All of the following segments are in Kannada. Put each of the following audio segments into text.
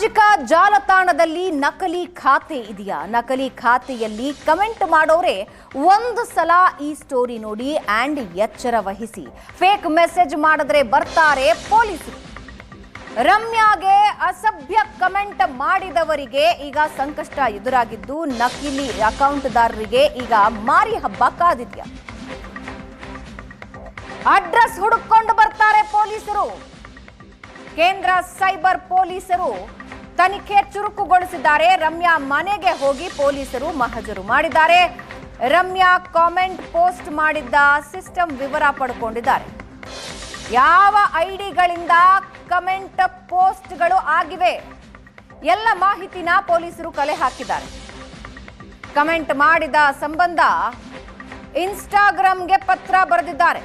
ಸಾಮಾಜಿಕ ಜಾಲತಾಣದಲ್ಲಿ ನಕಲಿ ಖಾತೆ ಇದೆಯಾ? ನಕಲಿ ಖಾತೆಯಲ್ಲಿ ಕಮೆಂಟ್ ಮಾಡೋರೆ ಒಂದು ಸಲ ಈ ಸ್ಟೋರಿ ನೋಡಿ ಆ್ಯಂಡ್ ಎಚ್ಚರ ವಹಿಸಿ. ಫೇಕ್ ಮೆಸೇಜ್ ಮಾಡಿದ್ರೆ ಬರ್ತಾರೆ ಪೊಲೀಸರು. ರಮ್ಯಾಗೆ ಅಸಭ್ಯ ಕಮೆಂಟ್ ಮಾಡಿದವರಿಗೆ ಈಗ ಸಂಕಷ್ಟ ಎದುರಾಗಿದ್ದು ನಕಲಿ ಅಕೌಂಟ್ದಾರರಿಗೆ ಈಗ ಮಾರಿ ಹಬ್ಬ ಕಾದಿದ್ಯಾ? ಅಡ್ರೆಸ್ ಹುಡುಕೊಂಡು ಬರ್ತಾರೆ ಪೊಲೀಸರು. ಕೇಂದ್ರ ಸೈಬರ್ ಪೊಲೀಸರು ತನಿಖೆ ಚುರುಕುಗೊಳಿಸಿದ್ದಾರೆ. ರಮ್ಯಾ ಮನೆಗೆ ಹೋಗಿ ಪೊಲೀಸರು ಮಹಜರು ಮಾಡಿದ್ದಾರೆ. ರಮ್ಯಾ ಕಾಮೆಂಟ್ ಪೋಸ್ಟ್ ಮಾಡಿದ್ದ ಸಿಸ್ಟಮ್ ವಿವರ ಪಡ್ಕೊಂಡಿದ್ದಾರೆ. ಯಾವ ಐಡಿಗಳಿಂದ ಕಮೆಂಟ್ ಪೋಸ್ಟ್ಗಳು ಆಗಿವೆ? ಎಲ್ಲ ಮಾಹಿತಿನ ಪೊಲೀಸರು ಕಲೆ ಹಾಕಿದ್ದಾರೆ. ಕಮೆಂಟ್ ಮಾಡಿದ ಸಂಬಂಧ ಇನ್ಸ್ಟಾಗ್ರಾಮ್ಗೆ ಪತ್ರ ಬರೆದಿದ್ದಾರೆ.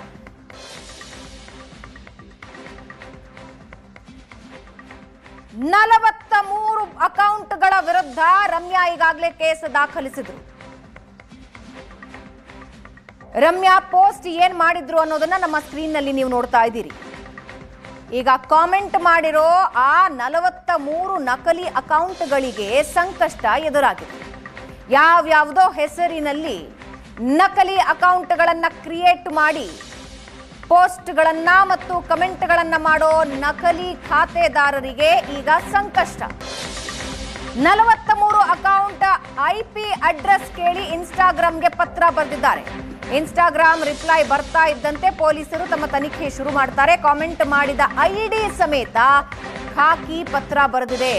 ನಲವತ್ತ ಮೂರು ಅಕೌಂಟ್ಗಳ ವಿರುದ್ಧ ರಮ್ಯಾ ಈಗಾಗಲೇ ಕೇಸ್ ದಾಖಲಿಸಿದ್ರು. ರಮ್ಯಾ ಪೋಸ್ಟ್ ಏನ್ ಮಾಡಿದ್ರು ಅನ್ನೋದನ್ನ ನಮ್ಮ ಸ್ಕ್ರೀನ್ನಲ್ಲಿ ನೀವು ನೋಡ್ತಾ ಇದ್ದೀರಿ. ಈಗ ಕಾಮೆಂಟ್ ಮಾಡಿರೋ ಆ ನಲವತ್ತ ಮೂರು ನಕಲಿ ಅಕೌಂಟ್ಗಳಿಗೆ ಸಂಕಷ್ಟ ಎದುರಾಗಿದೆ. ಯಾವ್ಯಾವುದೋ ಹೆಸರಿನಲ್ಲಿ ನಕಲಿ ಅಕೌಂಟ್ಗಳನ್ನು ಕ್ರಿಯೇಟ್ ಮಾಡಿ ಪೋಸ್ಟ್ಗಳನ್ನ ಮತ್ತು ಕಮೆಂಟ್ಗಳನ್ನ ಮಾಡೋ ನಕಲಿ ಖಾತೆದಾರರಿಗೆ ಈಗ ಸಂಕಷ್ಟ. ನಲವತ್ತ ಮೂರು ಅಕೌಂಟ್ ಐ ಪಿ ಅಡ್ರೆಸ್ ಕೇಳಿ ಇನ್ಸ್ಟಾಗ್ರಾಮ್ಗೆ ಪತ್ರ ಬರೆದಿದ್ದಾರೆ. ಇನ್ಸ್ಟಾಗ್ರಾಮ್ ರಿಪ್ಲೈ ಬರ್ತಾ ಇದ್ದಂತೆ ಪೊಲೀಸರು ತಮ್ಮ ತನಿಖೆ ಶುರು ಮಾಡ್ತಾರೆ. ಕಾಮೆಂಟ್ ಮಾಡಿದ ಐಡಿ ಸಮೇತ ಖಾಕಿ ಪತ್ರ ಬರೆದಿದೆ.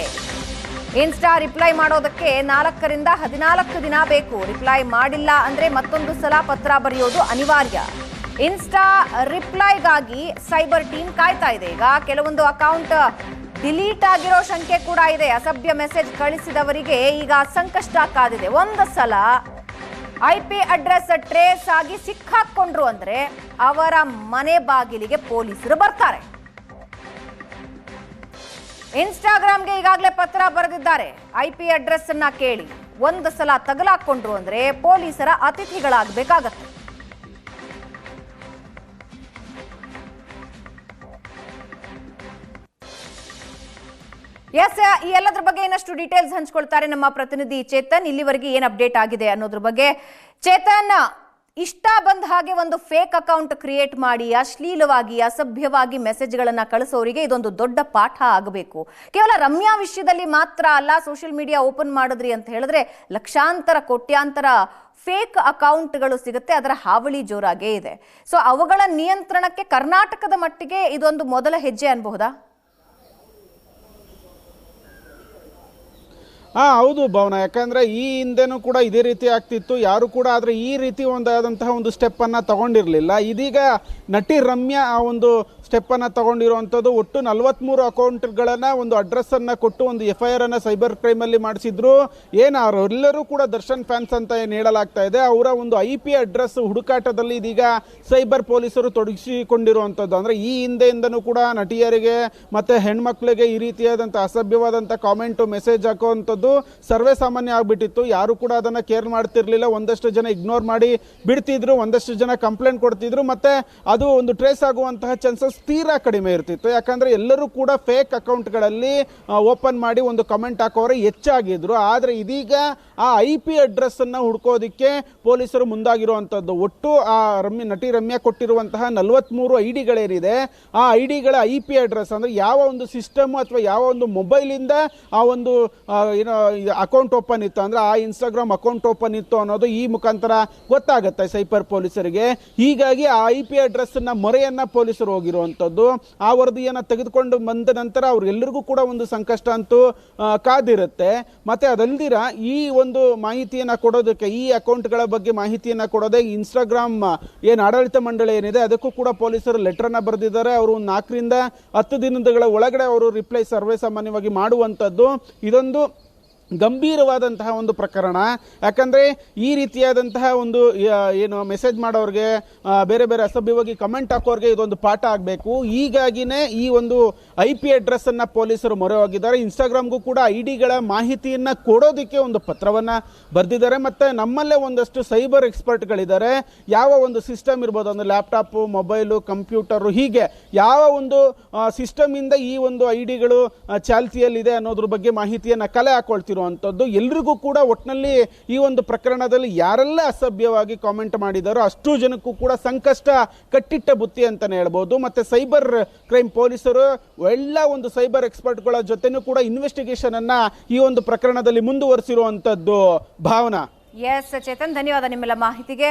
ಇನ್ಸ್ಟಾ ರಿಪ್ಲೈ ಮಾಡೋದಕ್ಕೆ ನಾಲ್ಕರಿಂದ ಹದಿನಾಲ್ಕು ದಿನ ಬೇಕು. ರಿಪ್ಲೈ ಮಾಡಿಲ್ಲ ಅಂದ್ರೆ ಮತ್ತೊಂದು ಸಲ ಪತ್ರ ಬರೆಯೋದು ಅನಿವಾರ್ಯ. ಇನ್ಸ್ಟಾ ರಿಪ್ಲೈಗಾಗಿ ಸೈಬರ್ ಟೀಮ್ ಕಾಯ್ತಾ ಇದೆ. ಈಗ ಕೆಲವೊಂದು ಅಕೌಂಟ್ ಡಿಲೀಟ್ ಆಗಿರೋ ಶಂಕೆ ಕೂಡ ಇದೆ. ಅಸಭ್ಯ ಮೆಸೇಜ್ ಕಳಿಸಿದವರಿಗೆ ಈಗ ಸಂಕಷ್ಟ ಕಾದಿದೆ. ಒಂದು ಸಲ ಐ ಪಿ ಅಡ್ರೆಸ್ ಟ್ರೇಸ್ ಆಗಿ ಸಿಕ್ಕಾಕೊಂಡ್ರು ಅಂದ್ರೆ ಅವರ ಮನೆ ಬಾಗಿಲಿಗೆ ಪೊಲೀಸರು ಬರ್ತಾರೆ. ಇನ್ಸ್ಟಾಗ್ರಾಮ್ಗೆ ಈಗಾಗಲೇ ಪತ್ರ ಬರೆದಿದ್ದಾರೆ. ಐ ಪಿ ಅಡ್ರೆಸ್ ಅನ್ನ ಕೇಳಿ. ಒಂದು ಸಲ ತಗಲಾಕೊಂಡ್ರು ಅಂದ್ರೆ ಪೊಲೀಸರ ಅತಿಥಿಗಳಾಗಬೇಕಾಗತ್ತೆ. ಎಸ್ ಈ ಎಲ್ಲದ್ರ ಬಗ್ಗೆ ಇನ್ನಷ್ಟು ಡೀಟೇಲ್ಸ್ ಹಂಚ್ಕೊಳ್ತಾರೆ ನಮ್ಮ ಪ್ರತಿನಿಧಿ ಚೇತನ್. ಇಲ್ಲಿವರೆಗೆ ಏನ್ ಅಪ್ಡೇಟ್ ಆಗಿದೆ ಅನ್ನೋದ್ರ ಬಗ್ಗೆ ಚೇತನ್, ಇಷ್ಟ ಬಂದ ಹಾಗೆ ಒಂದು ಫೇಕ್ ಅಕೌಂಟ್ ಕ್ರಿಯೇಟ್ ಮಾಡಿ, ಅಶ್ಲೀಲವಾಗಿ, ಅಸಭ್ಯವಾಗಿ ಮೆಸೇಜ್ಗಳನ್ನ ಕಳಿಸೋರಿಗೆ ಇದೊಂದು ದೊಡ್ಡ ಪಾಠ ಆಗಬೇಕು. ಕೇವಲ ರಮ್ಯಾ ವಿಷಯದಲ್ಲಿ ಮಾತ್ರ ಅಲ್ಲ ಸೋಷಿಯಲ್ ಮೀಡಿಯಾ ಓಪನ್ ಮಾಡಿದ್ರಿ ಅಂತ ಹೇಳಿದ್ರೆ ಲಕ್ಷಾಂತರ, ಕೋಟ್ಯಾಂತರ ಫೇಕ್ ಅಕೌಂಟ್ಗಳು ಸಿಗುತ್ತೆ. ಅದರ ಹಾವಳಿ ಜೋರಾಗೇ ಇದೆ. ಸೊ ಅವುಗಳ ನಿಯಂತ್ರಣಕ್ಕೆ ಕರ್ನಾಟಕದ ಮಟ್ಟಿಗೆ ಇದೊಂದು ಮೊದಲ ಹೆಜ್ಜೆ ಅನ್ಬಹುದಾ? ಹಾ ಹೌದು ಭವನ. ಯಾಕಂದ್ರೆ ಈ ಹಿಂದೆನೂ ಕೂಡ ಇದೇ ರೀತಿ ಆಗ್ತಿತ್ತು. ಯಾರು ಕೂಡ ಆದ್ರೆ ಈ ರೀತಿ ಒಂದಾದಂತಹ ಒಂದು ಸ್ಟೆಪ್ ಅನ್ನ ತಗೊಂಡಿರ್ಲಿಲ್ಲ. ಇದೀಗ ನಟಿ ರಮ್ಯಾ ಆ ಒಂದು ಸ್ಟೆಪ್ ಅನ್ನ ತಗೊಂಡಿರುವಂತದ್ದು ಒಟ್ಟು ನಲವತ್ಮೂರು ಅಕೌಂಟ್ಗಳನ್ನ ಒಂದು ಅಡ್ರೆಸ್ ಅನ್ನ ಕೊಟ್ಟು ಒಂದು ಎಫ್ ಐ ಆರ್ ಅನ್ನ ಸೈಬರ್ ಕ್ರೈಮ್ ಅಲ್ಲಿ ಮಾಡಿಸಿದ್ರು. ಏನು ಅವರೆಲ್ಲರೂ ಕೂಡ ದರ್ಶನ್ ಫ್ಯಾನ್ಸ್ ಅಂತ ಏನ್ ಇದೆ, ಅವರ ಒಂದು ಐ ಪಿ ಅಡ್ರೆಸ್ ಹುಡುಕಾಟದಲ್ಲಿ ಇದೀಗ ಸೈಬರ್ ಪೊಲೀಸರು ತೊಡಗಿಸಿಕೊಂಡಿರುವಂಥದ್ದು. ಅಂದ್ರೆ ಈ ಹಿಂದೆಯಿಂದನೂ ಕೂಡ ನಟಿಯರಿಗೆ ಮತ್ತೆ ಹೆಣ್ಮಕ್ಳಿಗೆ ಈ ರೀತಿಯಾದಂತಹ ಅಸಭ್ಯವಾದಂತ ಕಾಮೆಂಟ್ ಮೆಸೇಜ್ ಹಾಕುವಂಥದ್ದು ಸರ್ವೇ ಸಾಮಾನ್ಯ ಆಗಿಬಿಟ್ಟಿತ್ತು. ಯಾರು ಕೂಡ ಅದನ್ನು ಕೇರ್ ಮಾಡ್ತಿರ್ಲಿಲ್ಲ. ಒಂದಷ್ಟು ಜನ ಇಗ್ನೋರ್ ಮಾಡಿ ಬಿಡ್ತಿದ್ರು, ಒಂದಷ್ಟು ಜನ ಕಂಪ್ಲೇಂಟ್ ಕೊಡ್ತಿದ್ರು, ಮತ್ತೆ ಅದು ಒಂದು ಟ್ರೇಸ್ ಆಗುವಂತಹ ಚಾನ್ಸಸ್ ತೀರಾ ಕಡಿಮೆ ಇರ್ತಿತ್ತು. ಯಾಕಂದ್ರೆ ಎಲ್ಲರೂ ಕೂಡ ಫೇಕ್ ಅಕೌಂಟ್ಗಳಲ್ಲಿ ಓಪನ್ ಮಾಡಿ ಒಂದು ಕಮೆಂಟ್ ಹಾಕೋರೆ ಹೆಚ್ಚಾಗಿದ್ರು. ಆದ್ರೆ ಇದೀಗ ಆ ಐ ಪಿ ಅಡ್ರೆಸ್ ಅನ್ನ ಹುಡ್ಕೋದಿಕ್ಕೆ ಪೊಲೀಸರು ಮುಂದಾಗಿರುವಂಥದ್ದು ಒಟ್ಟು ಆ ರಮ್ಯ, ನಟಿ ರಮ್ಯಾ ಕೊಟ್ಟಿರುವಂತಹ ನಲವತ್ಮೂರು ಐ ಡಿಗಳೇನಿದೆ ಆ ಐ ಡಿಗಳ ಐ ಪಿ ಅಡ್ರೆಸ್ ಅಂದ್ರೆ ಯಾವ ಒಂದು ಸಿಸ್ಟಮ್ ಅಥವಾ ಯಾವ ಒಂದು ಮೊಬೈಲಿಂದ ಆ ಒಂದು ಏನೋ ಅಕೌಂಟ್ ಓಪನ್ ಇತ್ತು ಅಂದ್ರೆ ಆ ಇನ್ಸ್ಟಾಗ್ರಾಮ್ ಅಕೌಂಟ್ ಓಪನ್ ಇತ್ತು ಅನ್ನೋದು ಈ ಮುಖಾಂತರ ಗೊತ್ತಾಗುತ್ತೆ ಸೈಬರ್ ಪೊಲೀಸರಿಗೆ. ಹೀಗಾಗಿ ಆ ಐ ಪಿ ಅಡ್ರೆಸ್ನ ಮೊರೆಯನ್ನ ಪೊಲೀಸರು ಹೋಗಿರುವಂಥದ್ದು ಆ ವರದಿಯನ್ನ ತೆಗೆದುಕೊಂಡು ಬಂದ ನಂತರ ಅವ್ರೆಲ್ಲರಿಗೂ ಕೂಡ ಒಂದು ಸಂಕಷ್ಟ ಅಂತೂ ಕಾದಿರುತ್ತೆ. ಮತ್ತೆ ಅದಲ್ದಿರ ಈ ಒಂದು ಮಾಹಿತಿಯನ್ನ ಕೊಡೋದಕ್ಕೆ, ಈ ಅಕೌಂಟ್ಗಳ ಬಗ್ಗೆ ಮಾಹಿತಿಯನ್ನ ಕೊಡೋದೇ ಇನ್ಸ್ಟಾಗ್ರಾಮ್ ಏನು ಆಡಳಿತ ಮಂಡಳಿ ಏನಿದೆ, ಅದಕ್ಕೂ ಕೂಡ ಪೊಲೀಸರು ಲೆಟ್ರನ್ನು ಬರೆದಿದ್ದಾರೆ. ಅವರು ನಾಲ್ಕರಿಂದ ಹತ್ತು ದಿನಗಳ ಒಳಗಡೆ ಅವರು ರಿಪ್ಲೈ ಸರ್ವೇ ಸಾಮಾನ್ಯವಾಗಿ ಮಾಡುವಂಥದ್ದು ಇದೊಂದು ಗಂಭೀರವಾದಂತಹ ಒಂದು ಪ್ರಕರಣ. ಯಾಕಂದರೆ ಈ ರೀತಿಯಾದಂತಹ ಒಂದು ಏನು ಮೆಸೇಜ್ ಮಾಡೋರಿಗೆ ಬೇರೆ ಬೇರೆ ಅಸಭ್ಯವಾಗಿ ಕಮೆಂಟ್ ಹಾಕೋರಿಗೆ ಇದೊಂದು ಪಾಠ ಆಗಬೇಕು. ಹೀಗಾಗಿನೇ ಈ ಒಂದು ಐ ಪಿ ಅಡ್ರೆಸ್ಸನ್ನು ಪೊಲೀಸರು ಮೊರೆ ಹೋಗಿದ್ದಾರೆ ಇನ್ಸ್ಟಾಗ್ರಾಮ್ಗೂ ಕೂಡ ಐ ಡಿಗಳ ಮಾಹಿತಿಯನ್ನು ಕೊಡೋದಕ್ಕೆ ಒಂದು ಪತ್ರವನ್ನು ಬರೆದಿದ್ದಾರೆ. ಮತ್ತು ನಮ್ಮಲ್ಲೇ ಒಂದಷ್ಟು ಸೈಬರ್ ಎಕ್ಸ್ಪರ್ಟ್ಗಳಿದ್ದಾರೆ ಯಾವ ಒಂದು ಸಿಸ್ಟಮ್ ಇರ್ಬೋದು, ಒಂದು ಲ್ಯಾಪ್ಟಾಪು ಮೊಬೈಲು ಕಂಪ್ಯೂಟರು ಹೀಗೆ ಯಾವ ಒಂದು ಸಿಸ್ಟಮಿಂದ ಈ ಒಂದು ಐ ಡಿಗಳು ಚಾಲ್ತಿಯಲ್ಲಿದೆ ಅನ್ನೋದ್ರ ಬಗ್ಗೆ ಮಾಹಿತಿಯನ್ನು ಕಲೆ ಹಾಕೊಳ್ತಿರುವಂಥದ್ದು ಎಲ್ರಿಗೂ ಕೂಡ ಒಟ್ಟಿನಲ್ಲಿ ಈ ಒಂದು ಪ್ರಕರಣದಲ್ಲಿ ಯಾರೆಲ್ಲ ಅಸಭ್ಯವಾಗಿ ಕಾಮೆಂಟ್ ಮಾಡಿದಾರೋ ಅಷ್ಟು ಜನಕ್ಕೂ ಕೂಡ ಸಂಕಷ್ಟ, ಕಟ್ಟಿಟ್ಟ ಬುತ್ತಿ ಅಂತಲೇ ಹೇಳ್ಬೋದು. ಮತ್ತೆ ಸೈಬರ್ ಕ್ರೈಮ್ ಪೊಲೀಸರು ಎಲ್ಲ ಒಂದು ಸೈಬರ್ ಎಕ್ಸ್ಪರ್ಟ್ಗಳ ಜೊತೆನೂ ಕೂಡ ಇನ್ವೆಸ್ಟಿಗೇಷನನ್ನು ಈ ಒಂದು ಪ್ರಕರಣದಲ್ಲಿ ಮುಂದುವರಿಸಿರುವಂಥದ್ದು ಭಾವನಾ? ಎಸ್ ಚೇತನ್ ಧನ್ಯವಾದ ನಿಮ್ಮೆಲ್ಲ ಮಾಹಿತಿಗೆ.